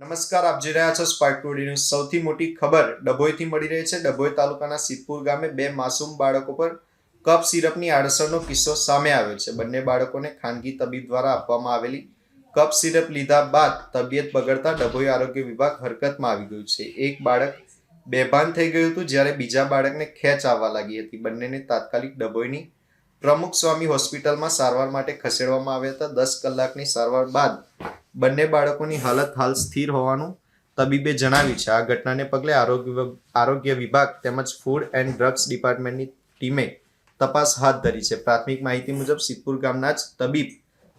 નમસ્કાર, આપ જોઈ રહ્યા છો સ્પાર્ક ટુડે ન્યૂઝ. સૌથી મોટી ખબર ડભોઈથી મળી રહી છે. ડભોઈ તાલુકાના સિદ્ધપુર ગામે બે માસૂમ બાળકો પર કફ સિરપની આડસરનો કિસ્સો સામે આવ્યો છે. બંને બાળકોને ખાનગી તબીબ દ્વારા આપવામાં આવેલી કફ સિરપ લીધા બાદ તબિયત બગડતા ડભોઈ આરોગ્ય વિભાગ હરકતમાં આવી ગયું છે. એક બાળક બેભાન થઈ ગયું હતું જ્યારે બીજા બાળકને ખેંચ આવવા લાગી હતી. બંનેને તાત્કાલિક ડભોઈની પ્રમુખ સ્વામી હોસ્પિટલમાં સારવાર માટે ખસેડવામાં આવ્યા હતા. દસ કલાકની સારવાર બાદ બંને બાળકોની હાલત હાલ સ્થિર હોવાનું તબીબે જણાવ્યું છે. આ ઘટનાને પગલે આરોગ્ય આરોગ્ય વિભાગ તેમજ ફૂડ એન્ડ ડ્રગ્સ ડિપાર્ટમેન્ટની ટીમે તપાસ હાથ ધરી છે. પ્રાથમિક માહિતી મુજબ સિદ્ધપુર ગામના જ તબીબ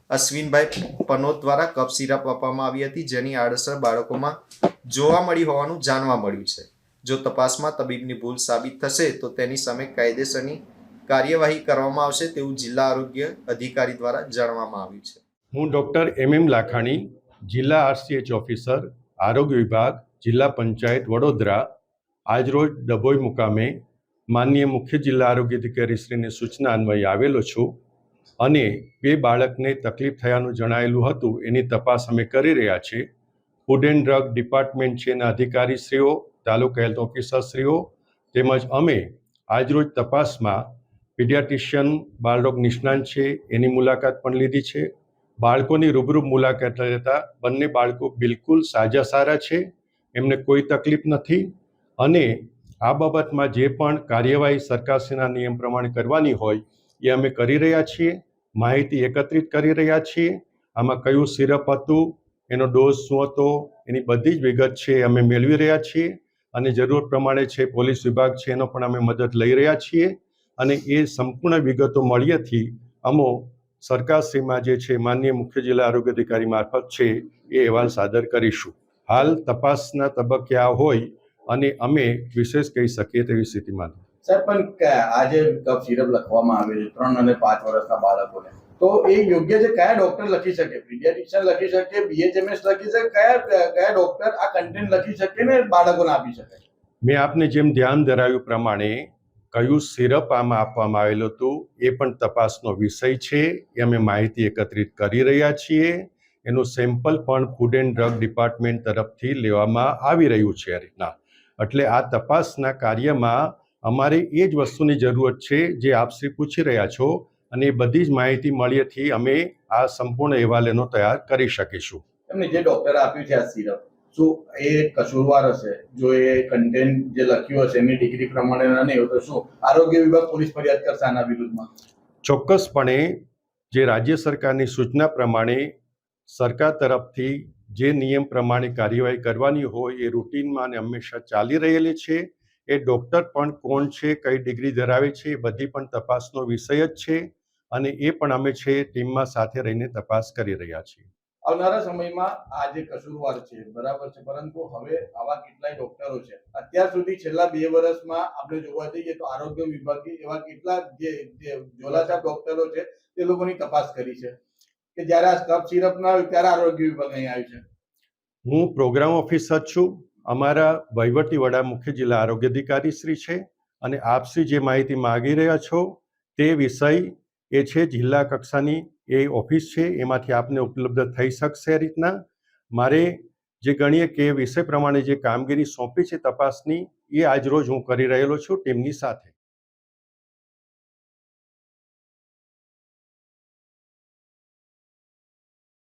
અશ્વિનભાઈ પનોત દ્વારા કફ સિરપ આપવામાં આવી હતી, જેની આડઅસર બાળકોમાં જોવા મળી હોવાનું જાણવા મળ્યું છે. જો તપાસમાં તબીબની ભૂલ સાબિત થશે, તો તેની સામે કાયદેસરની કાર્યવાહી કરવામાં આવશે તેવું જિલ્લા આરોગ્ય અધિકારી દ્વારા જણાવવામાં આવ્યું છે. હું ડૉક્ટર એમ એમ લાખાણી, જિલ્લા આરસીએચ ઓફિસર, આરોગ્ય વિભાગ, જિલ્લા પંચાયત વડોદરા. આજરોજ ડભોઈ મુકામે માનનીય મુખ્ય જિલ્લા આરોગ્ય અધિકારીશ્રીની સૂચના અન્વયે આવેલો છું અને બે બાળકને તકલીફ થયાનું જણાયેલું હતું, એની તપાસ અમે કરી રહ્યા છીએ. ફૂડ એન્ડ ડ્રગ ડિપાર્ટમેન્ટ છે એના અધિકારીશ્રીઓ, તાલુકા હેલ્થ ઓફિસરશ્રીઓ, તેમજ અમે આજરોજ તપાસમાં પીડિયાટિશિયન બાળરોગ નિષ્ણાંત છે, એની મુલાકાત પણ લીધી છે. બાળકોની રૂબરૂ મુલાકાત લેતા બંને બાળકો બિલકુલ સાજા સારા છે, એમને કોઈ તકલીફ નથી અને આ બાબતમાં જે પણ કાર્યવાહી સરકારશ્રીના નિયમ પ્રમાણે કરવાની હોય એ અમે કરી રહ્યા છીએ, માહિતી એકત્રિત કરી રહ્યા છીએ. આમાં કયું સિરપ હતું, એનો ડોઝ શું હતો, એની બધી જ વિગત છે અમે મેળવી રહ્યા છીએ અને જરૂર પ્રમાણે છે પોલીસ વિભાગ છે એનો પણ અમે મદદ લઈ રહ્યા છીએ અને એ સંપૂર્ણ વિગતો મળ્યાથી અમો સરકારશ્રીમાં જે છે માનનીય મુખ્ય જિલ્લા આરોગ્ય અધિકારી મારફત છે એ અહેવાલ સાદર કરીશું. હાલ તપાસના તબક્કે આ હોય અને અમે વિશેષ કહી શકીએ તેવી સ્થિતિમાં. સર પણ આજે કફ સિરપ લખવામાં આવે છે ત્રણ અને પાંચ વર્ષના બાળકોને. તો એ યોગ્ય છે કયા ડોક્ટર લખી શકે? પીડિયાટ્રિશિયન લખી શકે બીએચએમએસ લખી શકે કયા કયા ડોક્ટર આ કન્ટેન્ટ લખી શકે ને બાળકોને આપી શકે? મેં આપને જેમ ધ્યાન ધરાવ્યું પ્રમાણે કયું સિરપ આમાં આપવામાં આવેલું હતું, એ પણ તપાસનો વિષય છે. એ અમે માહિતી એકત્રિત કરી રહ્યા છીએ. એનું સેમ્પલ પણ ફૂડ એન્ડ ડ્રગ ડિપાર્ટમેન્ટ તરફથી લેવામાં આવી રહ્યું છે આ રીતના એટલે આ તપાસના કાર્યમાં અમારે એ જ વસ્તુની જરૂરત છે જે આપશ્રી પૂછી રહ્યા છો અને એ બધી જ માહિતી મળ્યેથી અમે આ સંપૂર્ણ અહેવાલ એનો તૈયાર કરી શકીશું. જે ડોક્ટર આપ્યું છે આ સિરપ. શું એ કસૂરવાર હશે, જો એ કન્ટેન્ટ જે લખ્યું હશે, એની ડિગ્રી પ્રમાણે નહીં તો શું? આરોગ્ય વિભાગ પોલીસ ફરિયાદ કરશે આના વિરુદ્ધમાં. ચોક્કસપણે જે રાજ્ય સરકારની સૂચના પ્રમાણે સરકાર તરફથી જે નિયમ પ્રમાણે કાર્યવાહી કરવાની હોય, એ રૂટીનમાં અને હંમેશા ચાલી રહેલી છે. એ ડૉક્ટર પણ કોણ છે, કઈ ડિગ્રી ધરાવે છે, એ બધી પણ તપાસનો વિષય જ છે. અને એ પણ અમે છે, ટીમમાં સાથે રહીને તપાસ કરી રહ્યા છીએ. આવનારા સમયમાં આ જે છે, બરાબર છે. પરંતુ હવે આવા કેટલાય ડોક્ટરો છે. અત્યાર સુધી છેલ્લા બે વર્ષમાં આપણે જોવા જઈએ તો આરોગ્ય વિભાગે એવા કેટલા જે જે ઝોલાછાપ ડોક્ટરો છે, તે લોકોની તપાસ કરી છે. કે જ્યારે આ સ્ટફ સિરપ ના આવ્યું ત્યારે આરોગ્ય વિભાગ અહીં આવ્યું છે. હું પ્રોગ્રામ ઓફિસર છું. અમારા વહીવટી વડા મુખ્ય જિલ્લા આરોગ્ય અધિકારી શ્રી છે અને આપશ્રી જે માહિતી માગી રહ્યા છો તે વિષય એ છે જિલ્લા કક્ષાની એ ઓફિસ છે, એમાંથી આપને ઉપલબ્ધ થઈ શકશે રીતના. મારે જે ગણીએ કે વિષય પ્રમાણે જે કામગીરી સોંપી છે તપાસની, એ આજરોજ હું કરી રહેલો છું ટીમની સાથે.